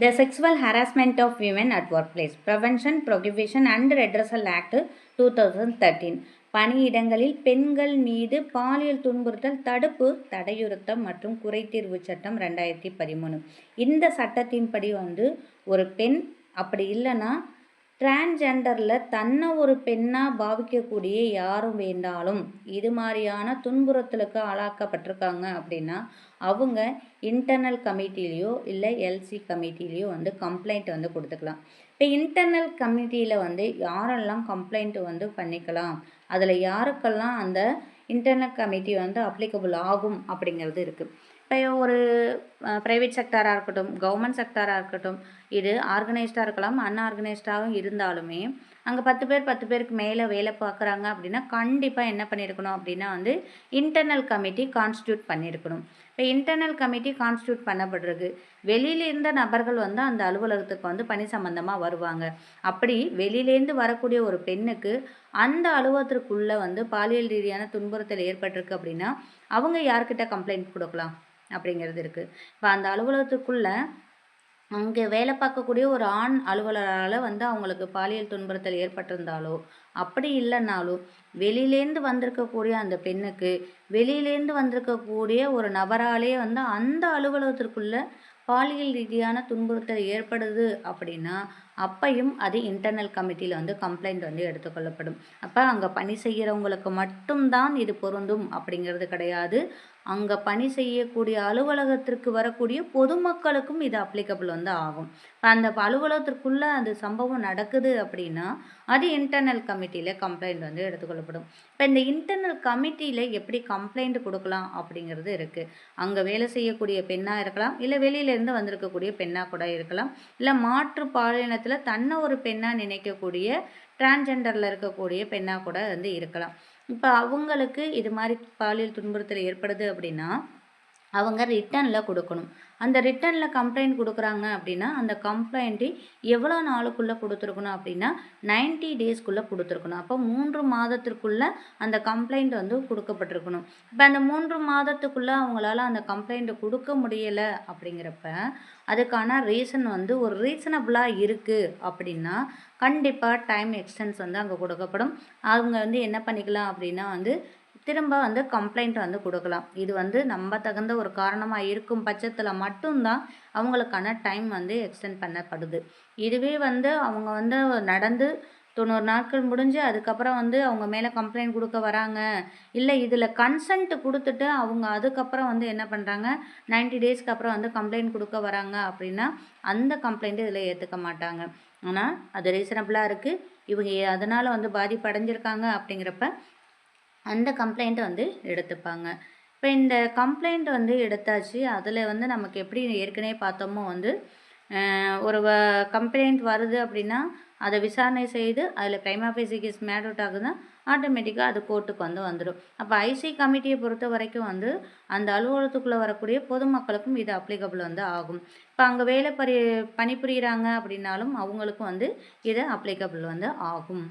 The Sexual Harassment of Women at Workplace Prevention, Prohibition and Redressal Act 2013 பணியிடங்களில் பெண்கள் மீது பாலியல் துன்புறுத்தல் தடுப்பு தடையுறுத்தம் மற்றும் குறைதீர்வு சட்டம் ரெண்டாயிரத்தி பதிமூணு. இந்த சட்டத்தின்படி வந்து ஒரு பெண் அப்படி இல்லைன்னா டிரான்ஜெண்டரில் தன்னை ஒரு பெண்ணாக பாவிக்கக்கூடிய யாரும் வேண்டாலும் இது மாதிரியான துன்புறுத்தலுக்கு ஆளாக்கப்பட்டிருக்காங்க அப்படின்னா அவங்க இன்டர்னல் கமிட்டிலேயோ இல்லை எல்சி கமிட்டிலேயோ வந்து கம்ப்ளைண்ட் வந்து கொடுத்துக்கலாம். இப்போ இன்டர்னல் கமிட்டியில் வந்து யாரெல்லாம் கம்ப்ளைண்ட் வந்து பண்ணிக்கலாம் அதில் யாருக்கெல்லாம் அந்த இன்டர்னல் கமிட்டி வந்து அப்ளிகபிள் ஆகும் அப்படிங்கிறது இருக்குது இப்போ ஒரு ப்ரைவேட் செக்டாராக இருக்கட்டும் கவர்மெண்ட் செக்டாராக இருக்கட்டும் இது ஆர்கனைஸ்டாக இருக்கலாம் அன்ஆர்கனைஸ்டாகவும் இருந்தாலுமே அங்கே பத்து பேர் பத்து பேருக்கு மேலே வேலை பார்க்குறாங்க அப்படின்னா கண்டிப்பாக என்ன பண்ணியிருக்கணும் அப்படின்னா வந்து இன்டர்னல் கமிட்டி கான்ஸ்டியூட் பண்ணியிருக்கணும் இப்போ இன்டர்னல் கமிட்டி கான்ஸ்டியூட் பண்ணப்படுறது வெளியில இருந்த நபர்கள் வந்து அந்த அலுவலகத்துக்கு வந்து பணி சம்மந்தமாக வருவாங்க. அப்படி வெளியிலேருந்து வரக்கூடிய ஒரு பெண்ணுக்கு அந்த அலுவலகத்திற்குள்ளே வந்து பாலியல் ரீதியான துன்புறுத்தல் ஏற்பட்டிருக்கு அப்படின்னா அவங்க யார்கிட்ட கம்ப்ளைண்ட் கொடுக்கலாம்? அப்படிங்கிறது இருக்குது இப்போ அந்த அலுவலகத்துக்குள்ளே அங்கே வேலை பார்க்கக்கூடிய ஒரு ஆண் அலுவலரால் வந்து அவங்களுக்கு பாலியல் துன்புறுத்தல் ஏற்பட்டிருந்தாலோ அப்படி இல்லைனாலும் வெளியிலேருந்து வந்திருக்கக்கூடிய அந்த பெண்ணுக்கு வெளியிலேருந்து வந்திருக்கக்கூடிய ஒரு நபராலே வந்து அந்த அலுவலகத்திற்குள்ளே பாலியல் ரீதியான துன்புறுத்தல் ஏற்படுது அப்படின்னா அப்பையும் அது இன்டர்னல் கமிட்டியில் வந்து கம்ப்ளைண்ட் வந்து எடுத்துக்கொள்ளப்படும் அப்போ அங்கே பணி செய்கிறவங்களுக்கு மட்டும்தான் இது பொருந்தும் அப்படிங்கிறது கிடையாது. அங்கே பணி செய்யக்கூடிய அலுவலகத்திற்கு வரக்கூடிய பொதுமக்களுக்கும் இது அப்ளிகபிள் வந்து ஆகும். அந்த அலுவலகத்திற்குள்ளே அந்த சம்பவம் நடக்குது அப்படின்னா அது இன்டர்னல் கமிட்டியில் கம்ப்ளைண்ட் வந்து எடுத்துக்கொள்ளப்படும் இப்போ இந்த இன்டர்னல் கமிட்டியில் எப்படி கம்ப்ளைண்ட் கொடுக்கலாம் அப்படிங்கிறது இருக்குது அங்கே வேலை செய்யக்கூடிய பெண்ணாக இருக்கலாம் இல்லை வெளியில் இருந்து வந்திருக்கக்கூடிய பெண்ணாக கூட இருக்கலாம். இல்லை மாற்று பாலினத்தில் தன்னை ஒரு பெண்ணாக நினைக்கக்கூடிய டிரான்ஜெண்டரில் இருக்கக்கூடிய பெண்ணாக கூட வந்து இருக்கலாம். இப்போ அவங்களுக்கு இது மாதிரி பாலியல் துன்புறுத்தல் ஏற்படுது அப்படின்னா அவங்க ரிட்டனில் கொடுக்கணும். அந்த ரிட்டனில் கம்ப்ளைண்ட் கொடுக்குறாங்க அப்படின்னா அந்த கம்ப்ளைண்ட்டு எவ்வளோ நாளுக்குள்ளே கொடுத்துருக்கணும் அப்படின்னா நைன்ட்டி டேஸ்க்குள்ளே கொடுத்துருக்கணும். அப்போ மூன்று மாதத்திற்குள்ளே அந்த கம்ப்ளைண்ட் வந்து கொடுக்கப்பட்டிருக்கணும். இப்போ அந்த மூன்று மாதத்துக்குள்ளே அவங்களால அந்த கம்ப்ளைண்ட்டை கொடுக்க முடியலை அப்படிங்கிறப்ப அதுக்கான ரீசன் வந்து ஒரு ரீசனபிளாக இருக்குது அப்படின்னா கண்டிப்பாக டைம் எக்ஸ்டென்ஸ் வந்து அங்கே கொடுக்கப்படும். அவங்க வந்து என்ன பண்ணிக்கலாம் அப்படின்னா வந்து திரும்ப வந்து கம்ப்ளைண்ட் வந்து கொடுக்கலாம். இது வந்து நம்ப தகுந்த ஒரு காரணமாக இருக்கும் பட்சத்தில் மட்டும்தான் அவங்களுக்கான டைம் வந்து எக்ஸ்டெண்ட் பண்ணப்படுது. இதுவே வந்து அவங்க வந்து நடந்து தொண்ணூறு நாட்கள் முடிஞ்சு அதுக்கப்புறம் வந்து அவங்க மேலே கம்ப்ளைண்ட் கொடுக்க வராங்க. இல்லை இதில் கன்சன்ட் கொடுத்துட்டு அவங்க அதுக்கப்புறம் வந்து என்ன பண்ணுறாங்க நைன்டி டேஸ்க்கு அப்புறம் வந்து கம்ப்ளைண்ட் கொடுக்க வராங்க அப்படின்னா அந்த கம்ப்ளைண்ட்டு இதில் ஏற்றுக்க மாட்டாங்க. ஆனால் அது ரீசனபிளாக இருக்குது இவங்க அதனால் வந்து பாதிப்பு அடைஞ்சிருக்காங்க அப்படிங்கிறப்ப அந்த கம்ப்ளைண்ட்டை வந்து எடுத்துப்பாங்க. இப்போ இந்த கம்ப்ளைண்ட் வந்து எடுத்தாச்சு அதில் வந்து நமக்கு எப்படி ஏற்கனவே பார்த்தோமோ வந்து ஒரு கம்ப்ளைண்ட் வருது அப்படின்னா அதை விசாரணை செய்து அதில் ப்ரைமா ஃபேசிகிஸ் மேட் அவுட் ஆகுதுன்னா ஆட்டோமேட்டிக்காக அது கோர்ட்டுக்கு வந்து வந்துடும் அப்போ ஐசி கமிட்டியை பொறுத்த வரைக்கும் வந்து அந்த அலுவலகத்துக்குள்ளே வரக்கூடிய பொதுமக்களுக்கும் இது அப்ளிகபிள் வந்து ஆகும். இப்போ அங்கே வேலை பரி பணிபுரிகிறாங்க அப்படின்னாலும் அவங்களுக்கும் வந்து இது அப்ளிகபிள் வந்து ஆகும்.